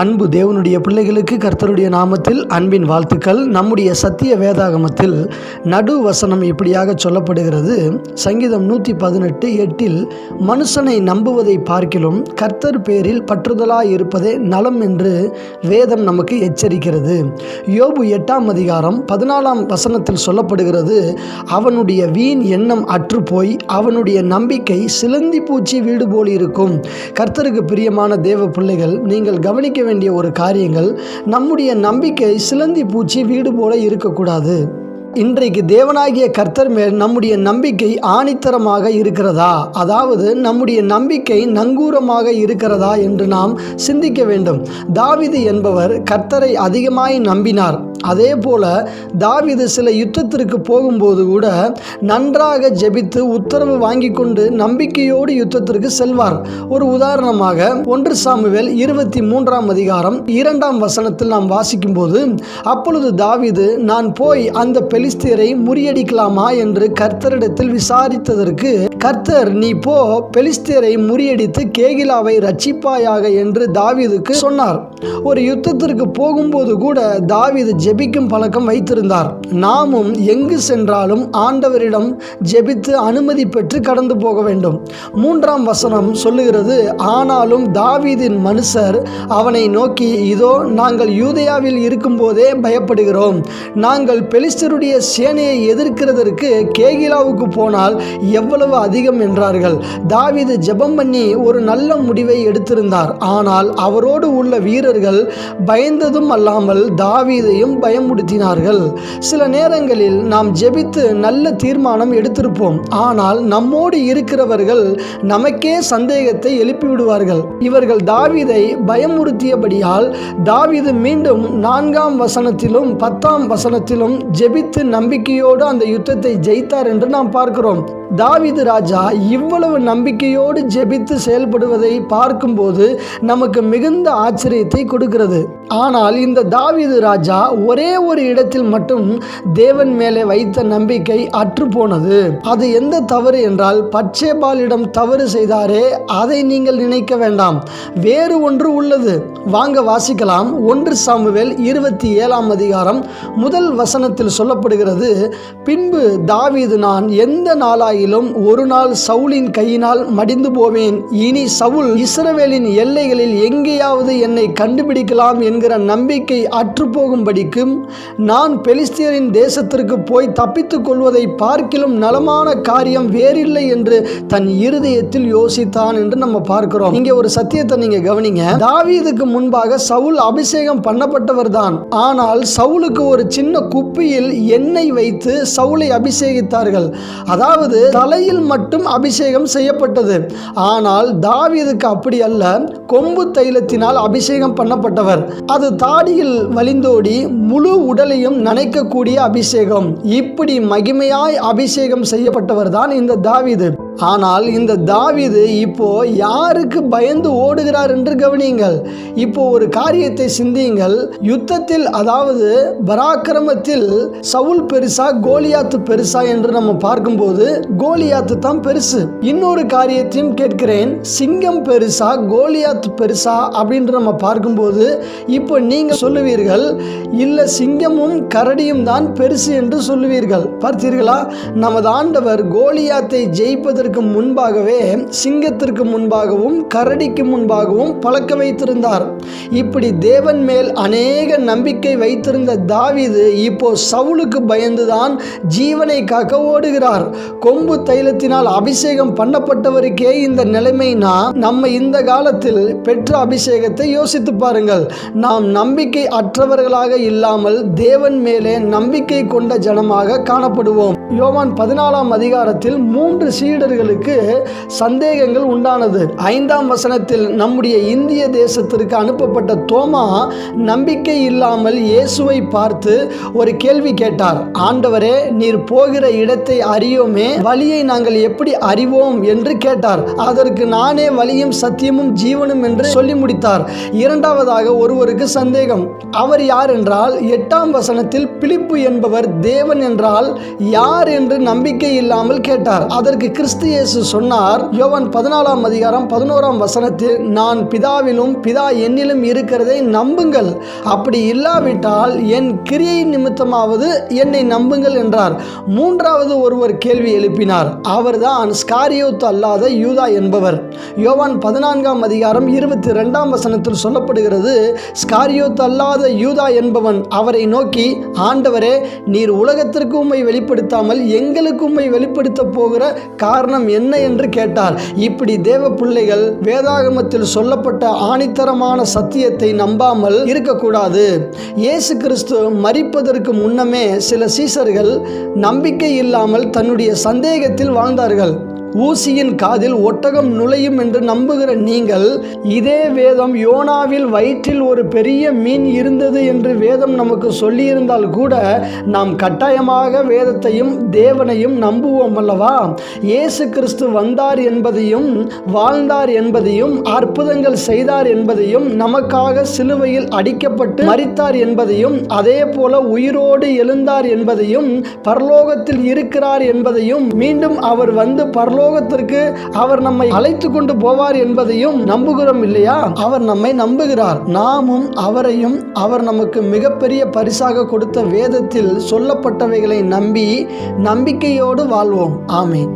அன்பு தேவனுடைய பிள்ளைகளுக்கு கர்த்தருடைய நாமத்தில் அன்பின் வாழ்த்துக்கள். நம்முடைய சத்திய வேதாகமத்தில் நடு வசனம் இப்படியாக சொல்லப்படுகிறது. சங்கீதம் நூற்றி பதினெட்டு எட்டில் மனுஷனை நம்புவதை பார்க்கிலும் கர்த்தர் பேரில் பற்றுதலாய் இருப்பதே நலம் என்று வேதம் நமக்கு எச்சரிக்கிறது. யோபு எட்டாம் அதிகாரம் பதினாலாம் வசனத்தில் சொல்லப்படுகிறது அவனுடைய வீண் எண்ணம் அற்றுப்போய் அவனுடைய நம்பிக்கை சிலந்தி பூச்சி வீடு போல் இருக்கும் கர்த்தருக்கு பிரியமான தேவ பிள்ளைகள் நீங்கள் கவனிக்க வேண்டிய ஒரு காரியங்கள் நம்முடைய நம்பிக்கை சிலந்தி பூச்சி வீடு போல இருக்கக்கூடாது. இன்றைக்கு தேவனாகிய கர்த்தர் மேல் நம்முடைய நம்பிக்கை ஆணித்தரமாக இருக்கிறதா? அதாவது நம்முடைய நம்பிக்கை நங்கூரமாக இருக்கிறதா என்று நாம் சிந்திக்க வேண்டும். தாவிது என்பவர் கர்த்தரை அதிகமாய் நம்பினார். அதே போல தாவிது சில யுத்தத்திற்கு போகும்போது கூட நன்றாக ஜெபித்து உத்தரவு வாங்கி கொண்டு நம்பிக்கையோடு யுத்தத்திற்கு செல்வார். ஒரு உதாரணமாக ஒன்று சாமுவேல் இருபத்தி மூன்றாம் அதிகாரம் இரண்டாம் வசனத்தில் நாம் வாசிக்கும்போது அப்பொழுது தாவிது நான் போய் அந்த பெலிஸ்தியரை முறியடிக்கலாமா என்று கர்த்தரிடத்தில் விசாரித்ததற்கு கர்த்தர் நீ போ பெலிஸ்தியரை முறியடித்து கேகிலாவை ரட்சிப்பாயாக என்று தாவிதுக்கு சொன்னார். ஒரு யுத்தத்திற்கு போகும்போது கூட தாவிது ஜெபிக்கும் பழக்கம் வைத்திருந்தார். நாமும் எங்கு சென்றாலும் ஆண்டவரிடம் ஜெபித்து அனுமதி பெற்று கடந்து போக வேண்டும். மூன்றாம் வசனம் சொல்லுகிறது ஆனாலும் தாவிதின் மனுஷர் அவனை நோக்கி இதோ நாங்கள் யூதையாவில் இருக்கும்போதே பயப்படுகிறோம். நாங்கள் பெலிஸ்தருடைய சேனையை எதிர்க்கிறதற்கு கேகிலாவுக்கு போனால் எவ்வளவு அதிகம் என்றார்கள். தாவிது ஜெபம் பண்ணி ஒரு நல்ல முடிவை எடுத்திருந்தார். ஆனால் அவரோடு உள்ள வீரர்கள் பயந்ததும் அல்லாமல் தாவீதையும் பயமுடுத்தினார்கள். சில நேரங்களில் நாம் ஜெபித்து நல்ல தீர்மானம் எடுத்திருப்போம். ஆனால் நம்மோடு இருக்கிறவர்கள் நமக்கே சந்தேகத்தை எழுப்பிவிடுவார்கள். இவர்கள் தாவிதை பயமுறுத்தியபடியால் தாவிது மீண்டும் நான்காம் வசனத்திலும் பத்தாம் வசனத்திலும் ஜெபித்து நம்பிக்கையோடு அந்த யுத்தத்தை ஜெயித்தார் என்று நாம் பார்க்கிறோம். தாவீது ராஜா இவ்வளவு நம்பிக்கையோடு ஜெபித்து செயல்படுவதை பார்க்கும்போது நமக்கு மிகுந்த ஆச்சரியத்தை கொடுக்கிறது. ஆனால் இந்த தாவீது ராஜா ஒரே ஒரு இடத்தில் மட்டும் தேவன் மேலே வைத்த நம்பிக்கை அற்று போனது. அது எந்த தவறு என்றால் பச்சேபாலிடம் தவறு செய்தாரே அதை நீங்கள் நினைக்க வேண்டாம். வேறு ஒன்று உள்ளது. வாங்க வாசிக்கலாம். ஒன்று சாமுவேல் இருபத்தி ஏழாம் அதிகாரம் முதல் வசனத்தில் சொல்லப்படும் சொல்லப்படுகிறது பின்பு தாவீது நான் எந்த நாளாயிலும் ஒரு நாள் சவுலின் கையினால் மடிந்து போவேன். இனி சவுல் இஸ்ரவேலின் எல்லைகளில் எங்கேயாவது என்னை கண்டுபிடிக்கலாம் என்கிற நம்பிக்கை அற்றுப்போகும்படிக்கும் நான் பெலிஸ்தியரின் தேசத்திற்கு போய் தப்பித்துக் கொள்வதை பார்க்கிலும் நலமான காரியம் வேறில்லை என்று தன் இருதயத்தில் யோசித்தான் என்று நம்ம பார்க்கிறோம். இங்கே ஒரு சத்தியத்தை நீங்க கவனிங்க. தாவீதுக்கு முன்பாக சவுல் அபிஷேகம் பண்ணப்பட்டவர் தான் ஆனால் சவுலுக்கு ஒரு சின்ன குப்பியில் எண்ணெய் வைத்து சவுலை அபிஷேகித்தார்கள். அதாவது தலையில் மட்டும் அபிஷேகம் செய்யப்பட்டது. ஆனால் தாவீதுக்கு அப்படி அல்ல கொம்பு தைலத்தினால் அபிஷேகம் பண்ணப்பட்டவர். அது தாடியில் வழிந்தோடி முழு உடலையும் நனைக்கக்கூடிய அபிஷேகம். இப்படி மகிமையாய் அபிஷேகம் செய்யப்பட்டவர் தான் இந்த தாவீது. ஆனால் இந்த தாவிது இப்போ யாருக்கு பயந்து ஓடுகிறார் என்று கவனியுங்கள். இப்போ ஒரு காரியத்தை சிந்தியுங்கள். யுத்தத்தில் அதாவது பராக்கிரமத்தில் சவுல் பெருசா கோலியாத்து பெருசா என்று நம்ம பார்க்கும்போது கோலியாத்து தான் பெருசு. இன்னொரு காரியத்தையும் கேட்கிறேன். சிங்கம் பெருசா கோலியாத்து பெருசா அப்படின்னு நம்ம பார்க்கும்போது இப்போ நீங்க சொல்லுவீர்கள் இல்ல சிங்கமும் கரடியும் தான் பெருசு என்று சொல்லுவீர்கள். பார்த்தீர்களா? நமது ஆண்டவர் கோலியாத்தை ஜெயிப்பதற்கு முன்பாகவே சிங்கத்திற்கு முன்பாகவும் கரடிக்கு முன்பாகவும் பழக்க வைத்திருந்தார். இப்படி தேவன் மேல் அநேக நம்பிக்கை வைத்திருந்த தாவீது இப்போ சவுலுக்கு பயந்துதான் ஜீவனை காக்க ஓடுகிறார். கொம்பு தைலத்தினால் அபிஷேகம் பண்ணப்பட்டவருக்கே இந்த நிலைமைனா நம்ம இந்த காலத்தில் பெற்ற அபிஷேகத்தை யோசித்து பாருங்கள். நாம் நம்பிக்கை அற்றவர்களாக இல்லாமல் தேவன் மேலே நம்பிக்கை கொண்ட ஜனமாக காணப்படுவோம். யோவான் பதினாலாம் அதிகாரத்தில் மூன்று சீடர்கள் சீடர்களுக்கு சந்தேகங்கள் உண்டானது. ஐந்தாம் வசனத்தில் நம்முடைய இந்திய தேசத்திற்கு அனுப்பப்பட்ட தோமா நம்பிக்கை இல்லாமல் இயேசுவை பார்த்து ஒரு கேள்வி கேட்டார். ஆண்டவரே நீர் போகிற இடத்தை அறியோமே வழியை நாங்கள் எப்படி அறிவோம்? என்று கேட்டார். அதற்கு நானே வழியும் சத்தியமும் ஜீவனும் என்று சொல்லி முடித்தார். இரண்டாவதாக ஒருவருக்கு சந்தேகம். அவர் யார் என்றால் எட்டாம் வசனத்தில் பிலிப்பு என்பவர் தேவன் என்றால் யார்? என்று நம்பிக்கை இல்லாமல் கேட்டார். அதற்கு கிறிஸ்து கிறிஸ்து இயேசு சொன்னார் யோவன் பதினாலாம் அதிகாரம் பதினோராம் வசனத்தில் நான் பிதாவிலும் பிதா என்னிலும் இருக்கிறதை நம்புங்கள். அப்படி இல்லாவிட்டால் என் கிரியை நிமித்தமாவது என்னை நம்புங்கள் என்றார். மூன்றாவது ஒருவர் கேள்வி எழுப்பினார் அவர்தான் ஸ்காரியோத்து அல்லாத யூதா என்பவர். யோவான் பதினான்காம் அதிகாரம் இருபத்தி ரெண்டாம் வசனத்தில் சொல்லப்படுகிறது ஸ்காரியோத் அல்லாத யூதா என்பவன் அவரை நோக்கி ஆண்டவரே நீர் உலகத்திற்கு உண்மை வெளிப்படுத்தாமல் எங்களுக்கு உண்மை வெளிப்படுத்த போகிற காரணம் என்ன என்று கேட்டார் இப்படி தேவ பிள்ளைகள் வேதாகமத்தில் சொல்லப்பட்ட ஆணித்தரமான சத்தியத்தை நம்பாமல் இருக்கக்கூடாது. இயேசு கிறிஸ்து மறிப்பதற்கு முன்னமே சில சீசர்கள் நம்பிக்கை இல்லாமல் தன்னுடைய சந்தேகத்தில் வாழ்ந்தார்கள். ஊசியின் காதில் ஒட்டகம் நுழையும் என்று நம்புகிற நீங்கள் இதே வேதம் யோனாவில் வயிற்றில் ஒரு பெரிய மீன் இருந்தது என்று வேதம் நமக்கு சொல்லியிருந்தால் கூட நாம் கட்டாயமாக வேதத்தையும் தேவனையும் நம்புவோம் அல்லவா? இயேசு கிறிஸ்து வந்தார் என்பதையும் வாழ்ந்தார் என்பதையும் அற்புதங்கள் செய்தார் என்பதையும் நமக்காக சிலுவையில் அடிக்கப்பட்டு மறித்தார் என்பதையும் அதே போல உயிரோடு எழுந்தார் என்பதையும் பரலோகத்தில் இருக்கிறார் என்பதையும் மீண்டும் அவர் வந்து பரலோகத்திற்கு அவர் நம்மை அழைத்து கொண்டு போவார் என்பதையும் நம்புகிறோம் இல்லையா? அவர் நம்மை நம்புகிறார். நாமும் அவரையும் அவர் நமக்கு மிகப்பெரிய பரிசாக கொடுத்த வேதத்தில் சொல்லப்பட்டவைகளை நம்பி நம்பிக்கையோடு வாழ்வோம். ஆமேன்.